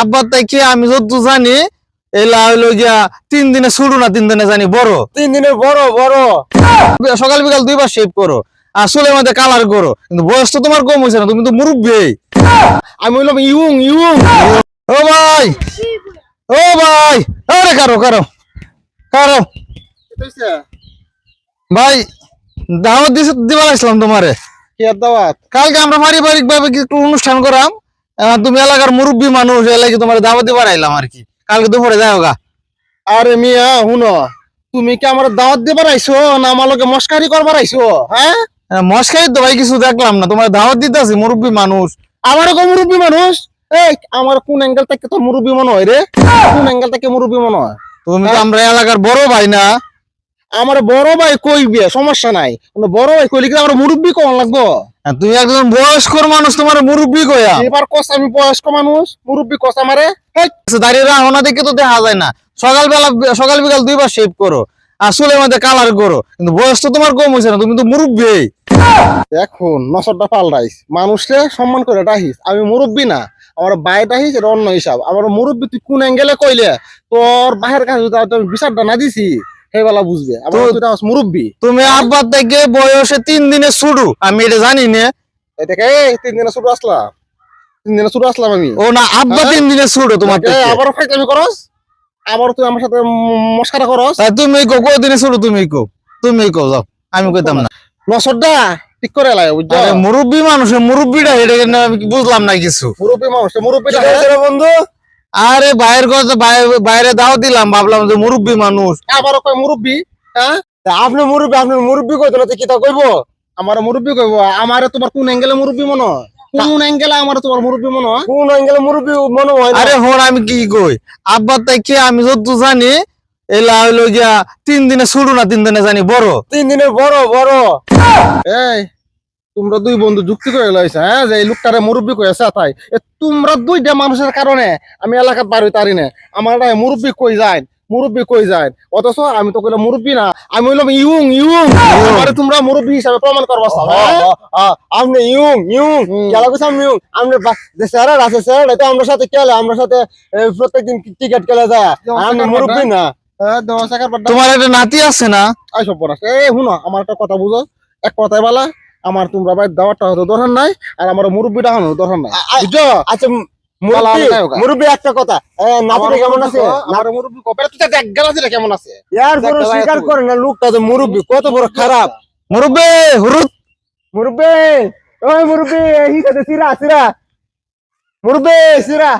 আব্বার তাই কি আমি যত জানি এলা হইল গিয়া তিন দিনে শুরু না তিন দিনে জানি বড়। তিন দিনে বড় বড়। সকাল বিকাল দুইবার শেভ করো আর চুলের মধ্যে কালার করো। কিন্তু বয়স তো তোমার কম হয়েছে না তুমি তো মুরব্বী। আমি হইলাম ইউং ইউং ও ভাই ও ভাই আরে কারও কারও কারও। ভাই দাওয়াত দিছে দিবার আসলাম তোমারে। কি দাওয়াত? কালকে আমরা পারিবারিক ভাবে একটু অনুষ্ঠান করাম। তুমি এলাকার মুরব্বী মানুষ এলাকায় তোমার দাওয়াত দিবার আইলাম আর কি। কালকে দুপুরে যাও গা আরে মিয়া হুনো তুমি কি আমার দাওয়াত দিবার আইছো না আমার লগে মস্কারি করবার আইছো হ্যাঁ? আহ, মস্কাই তো ভাই কিছু দেখলাম না তোমার দাওয়াত দিতে আছি মুরব্বী মানুষ। আমার কো মুরব্বী মানুষ? এই আমার কোন অ্যাঙ্গেল থেকে তো মুরব্বী মনে হয় রে? কোন অ্যাঙ্গেল থেকে মুরব্বী মনে হয়? তুমি তো আমরা এলাকার বড় ভাই না? আমার বড় ভাই কইবে সমস্যা নাই। বড় ভাই কইলে কি আমার মুরব্বী কোন লাগবো? তুমি একজন বয়স্কর মানুষ তোমার মুরব্বী কয়া? এবার কস আমি বয়স্ক মানুষ মুরব্বী কস আমারে? আচ্ছা, দাঁড়িয়ে রাহনা দেখে তো দেখা যায় না। সকালবেলা সকাল বিকাল দুইবার শেভ করো আর চুলের মধ্যে কালার করো। কিন্তু বয়স তো তোমার কম হয়েছে না তুমি তো মুরব্বী। এখন নসরটা পাল্টাইস। মানুষকে সম্মান করে ডাহিস আমি মুরব্বী না আমার বাই ডাহিস এটা অন্য হিসাব। আমার মুরব্বী তুই কোন অ্যাঙ্গেলে কইলে তোর বাহের কাছে বিচারটা না দিছি সেইবেলা বুঝবে। মুরব্বী। তুমি আব্বার থেকে বয়সে তিন দিনে শুরু। আমি এটা জানি না। তিন দিনে শুরু আসলাম। তিন দিনে শুরু আসলাম আমি। ও না আব্বা হ্যাঁ? তিন দিনে শুরু তোমার আবার ফাইটামি করস? আবার তুই আমার সাথে মস্কারা করস? তুমি কো কো দিনে শুরু তুমি কো? তুমি কো যাও। আমি কইতাম না। নসরটা ঠিক করে লাগে বুঝছ? মুরব্বী মানুষ মুরব্বীটা এটা বুঝলাম না কিছু। মুরব্বী মানুষ মুরব্বীটা বন্ধু? আরে বাইরের কথা বাইরে- দাও দিলাম ভাবলাম যে মুরব্বী মানুষ। আবার কয় মুরব্বী? হ্যাঁ? আপনি মুরব্বী আপনি মুরব্বী কইতো না তো কি তা কইব? আমার মুরব্বী কইব। আমারে তোমার কোন অ্যাঙ্গেলে মুরব্বী মনে হয়? কোন অ্যাঙ্গেলে আমার তোমার মুরব্বী মনে হয়? কোন অ্যাঙ্গেলে মুরব্বী মনে হয়? আরে হন আমি কি কই? আব্বার তাই কি আমি যত জানি এলা হইল গিয়া তিন দিনে শুরু না তিন দিনে জানি বড় তিন দিনের বড় বড়। এই তোমরা দুই বন্ধু যুক্তি করে লইছ হ্যাঁ? যে এই লোকটারে মুরব্বী কইছে তাই। এ তোমরা দুইটা মানুষের কারণে আমি এলাকাত বাড়ি তারি না আমার মুরব্বী কই যায় মুরব্বী কই যায় অথচ আমি তো কইলাম মুরব্বী না আমি হইলাম ইউং ইউং আমারে তোমরা মুরব্বী হিসাবে প্রমাণ করবা আপনি ইউং ইউং খেলা কইছ আমি ইউং আপনি যে স্যার আছে স্যার এটা আমরা সাথে খেলে আমরা সাথে প্রত্যেকদিন টিকিট খেলে যায়। আমি মুরব্বী না। তোমার একটা নাতি আছে না? আইসব পড়াস এ শুনো আমার একটা কথা বুঝো। এক কথায় বলা আমার তোমরা ভাই দাওয়াতটা হতো দরকার নাই আর আমার মুরব্বিটা হনো দরকার নাই। বুঝছ? আচ্ছা মুরব্বী একটা কথা। নাতিটা কেমন আছে? মুরব্বি কেমন আছে। ইয়ার দেখ, কোনো স্বীকার করে না লোকটা তো মুরব্বী কত বড় খারাপ। মুরব্বী হুরুত। মুরব্বী ওই মুরব্বী হিসাবে সিরা সিরা। মুরব্বী সিরা।